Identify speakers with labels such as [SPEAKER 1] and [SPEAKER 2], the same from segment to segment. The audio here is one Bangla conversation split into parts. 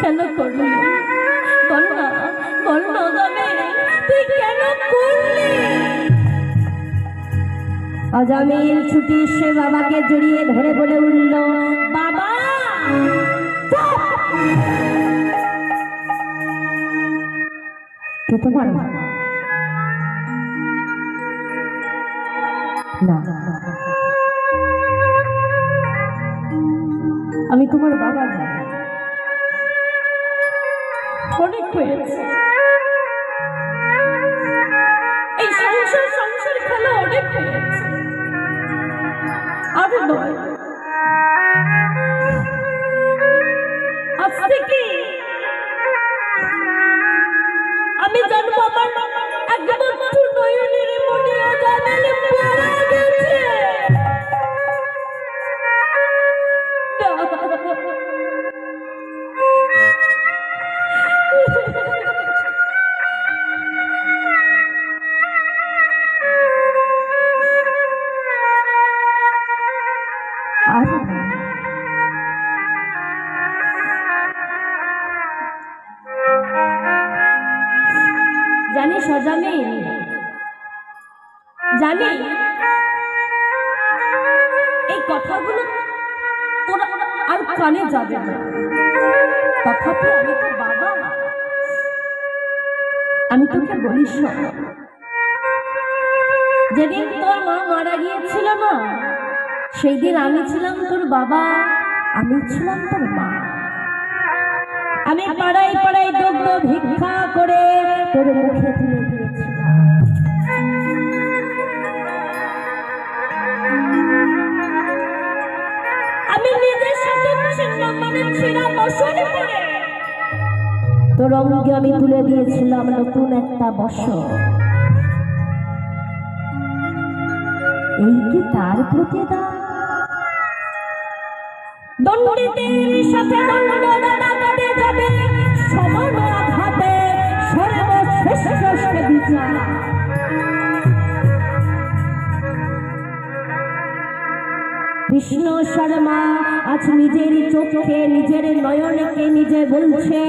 [SPEAKER 1] কেন করলি? বল না বল না তুই কেন করলি? ছুটি সে বাবাকে জড়িয়ে ধরে বলে উঠল, বাবা কে তোমার? না। আমি তোমার বাবা না। অনেক হয়েছে। এই সংসার সংসার খেলা অনেক হয়েছে। নয়। আজ থেকে আমি জানব আমার আর জানিস অজামি জানি। এই কথাগুলো তোরা আর কানে যাবে না। তথাপি আমি তো বাবা। আমি তোকে বলিস না যেদিন তোর মা মারা গিয়েছিল না সেই দিন আমি ছিলাম তোর বাবা, আমি ছিলাম তোর মা। আমি পাড়ায় পাড়ায় দ্রব্য ভিক্ষা করে তোর মুখে তুলে দিয়েছিলাম। আমি নিজের সাথে মানে বসন তোর অঙ্গে আমি তুলে দিয়েছিলাম নতুন একটা বছর। এই কি তার প্রতিদান? দণ্ডিতের সাথে যাবে। সমান বিচার। বিষ্ণু শর্মা আজ নিজের চোখে, নিজের নয়নকে নিজে বলছে,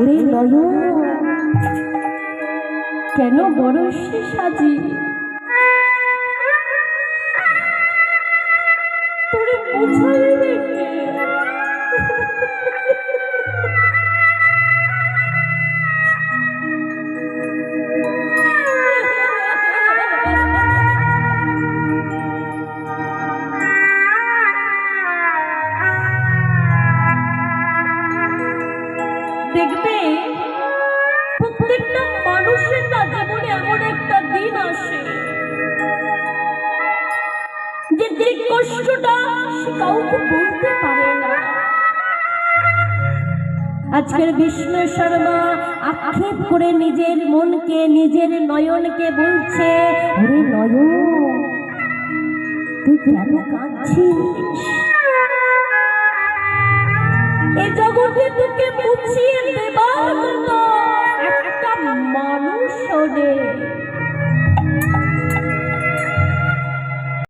[SPEAKER 1] ওরে নয়ন, কেন বড় সাজি? দেখবে প্রত্যেকটা মানুষের জীবনে এমন একটা দিন আসে যে কষ্টটা সে কাউকে বলতে পারে না। আজকের বিষ্ণু শর্মা আক্ষেপ করে নিজের মনকে, নিজের নয়নকে বলছে নয়ন, তুই কেন কাঁদছিস? এ জগতে তোকে মুছিয়ে দেবার